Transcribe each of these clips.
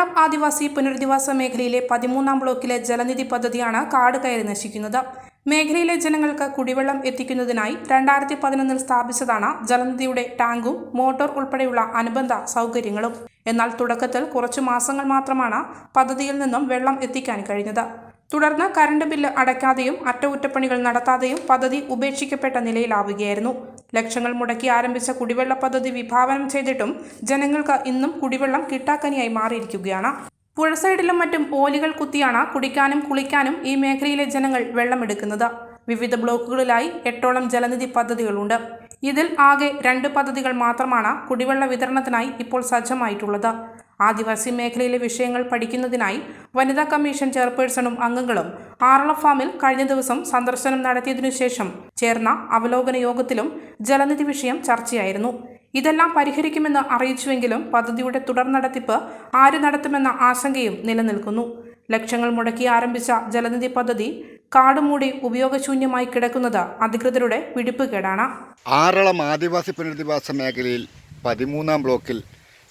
ആറളം ആദിവാസി പുനരധിവാസ മേഖലയിലെ പതിമൂന്നാം ബ്ലോക്കിലെ ജലനിധി പദ്ധതിയാണ് കാട് കയറി നശിക്കുന്നത്. മേഖലയിലെ ജനങ്ങൾക്ക് കുടിവെള്ളം എത്തിക്കുന്നതിനായി രണ്ടായിരത്തി പതിനൊന്നിൽ സ്ഥാപിച്ചതാണ് ജലനിധിയുടെ ടാങ്കും മോട്ടോർ ഉൾപ്പെടെയുള്ള അനുബന്ധ സൗകര്യങ്ങളും. എന്നാൽ തുടക്കത്തിൽ കുറച്ചു മാസങ്ങൾ മാത്രമാണ് പദ്ധതിയിൽ നിന്നും വെള്ളം എത്തിക്കാൻ കഴിഞ്ഞത്. തുടർന്ന് കറണ്ട് ബില്ല് അടയ്ക്കാതെയും അറ്റകുറ്റപ്പണികൾ നടത്താതെയും പദ്ധതി ഉപേക്ഷിക്കപ്പെട്ട നിലയിലാവുകയായിരുന്നു. ലക്ഷങ്ങൾ മുടക്കി ആരംഭിച്ച കുടിവെള്ള പദ്ധതി വിഭാവനം ചെയ്തിട്ടും ജനങ്ങൾക്ക് ഇന്നും കുടിവെള്ളം കിട്ടാക്കനിയായി മാറിയിരിക്കുകയാണ്. പുഴ സൈഡിലും മറ്റും ഓലികൾ കുത്തിയാണ് കുടിക്കാനും കുളിക്കാനും ഈ മേഖലയിലെ ജനങ്ങൾ വെള്ളമെടുക്കുന്നത്. വിവിധ ബ്ലോക്കുകളിലായി എട്ടോളം ജലനിധി പദ്ധതികളുണ്ട്. ഇതിൽ ആകെ രണ്ട് പദ്ധതികൾ മാത്രമാണ് കുടിവെള്ള വിതരണത്തിനായി ഇപ്പോൾ സജ്ജമായിട്ടുള്ളത്. ആദിവാസി മേഖലയിലെ വിഷയങ്ങൾ പഠിക്കുന്നതിനായി വനിതാ കമ്മീഷൻ ചെയർപേഴ്സണും അംഗങ്ങളും ആറള ഫാമിൽ കഴിഞ്ഞ ദിവസം സന്ദർശനം നടത്തിയതിനു ശേഷം ചേർന്ന അവലോകന യോഗത്തിലും ജലനിധി വിഷയം ചർച്ചയായിരുന്നു. ഇതെല്ലാം പരിഹരിക്കുമെന്ന് അറിയിച്ചുവെങ്കിലും പദ്ധതിയുടെ തുടർ നടത്തിപ്പ് ആര് നടത്തുമെന്ന ആശങ്കയും നിലനിൽക്കുന്നു. ലക്ഷങ്ങൾ മുടക്കി ആരംഭിച്ച ജലനിധി പദ്ധതി കാടുമൂടി ഉപയോഗശൂന്യമായി കിടക്കുന്നത് അധികൃതരുടെ പിടിപ്പുകേടാണ് ആറളം ആദിവാസി പുനരധിവാസ മേഖലയിൽ പതിമൂന്നാം ബ്ലോക്കിൽ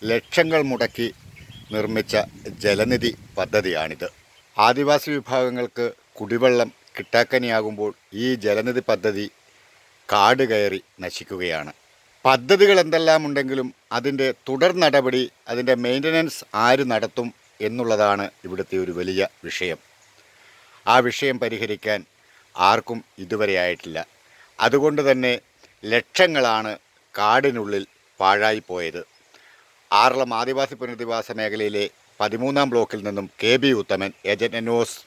ലക്ഷങ്ങൾ മുടക്കി നിർമ്മിച്ച ജലനിധി പദ്ധതിയാണിത്. ആദിവാസി വിഭാഗങ്ങൾക്ക് കുടിവെള്ളം കിട്ടാക്കനിയാകുമ്പോൾ ഈ ജലനിധി പദ്ധതി കാട് കയറി നശിക്കുകയാണ്. പദ്ധതികൾ എന്തെല്ലാം ഉണ്ടെങ്കിലും അതിന്റെ തുടർ നടപടി അതിന്റെ മെയിന്റനൻസ് ആര് നടത്തും എന്നുള്ളതാണ് ഇവിടുത്തെ ഒരു വലിയ വിഷയം. ആ വിഷയം പരിഹരിക്കാൻ ആർക്കും ഇതുവരെ ആയിട്ടില്ല. അതുകൊണ്ട് തന്നെ ലക്ഷങ്ങളാണ് കാടിനുള്ളിൽ പാഴായിപ്പോയത് ആറളം ആദിവാസി പുനരധിവാസ മേഖലയിലെ പതിമൂന്നാം ബ്ലോക്കിൽ നിന്നും K B Uthaman agent news